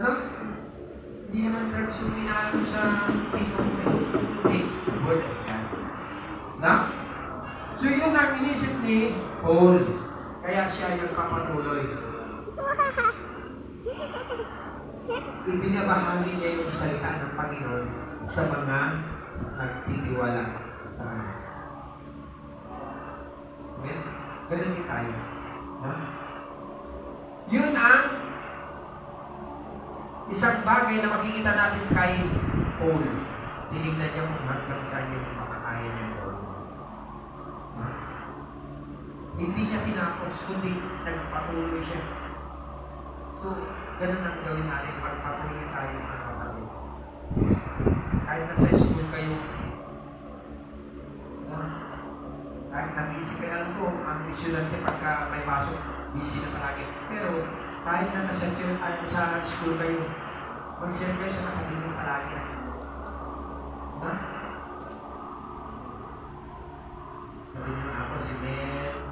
Ano? Hindi naman drugs yung inaalam sa God. Na? So yun ang inisip ni Paul. Kaya siya yung kapatuloy. Ibinabahagi niya yung salita ng Panginoon sa mga nagtitiwala sa Kanya. Ganun din tayo. Ha? Yun ang isang bagay na makikita natin kay Paul. Tinignan niya kung hanggang saan yung makakaya niya Paul. Ha? Hindi niya tinapos, kundi nagpatuloy siya. So, ganun ang gawin natin pagpatuloy tayo mga kapatid. Kahit nasa school kayo, ah, lang po, ang estudyante pagka may pasok, busy na palagi. Pero kahit na nasa, ano, sa school kayo, mag-share kayo sa kapatid mo palagi. Ha? Sabi niyo ako si Mel.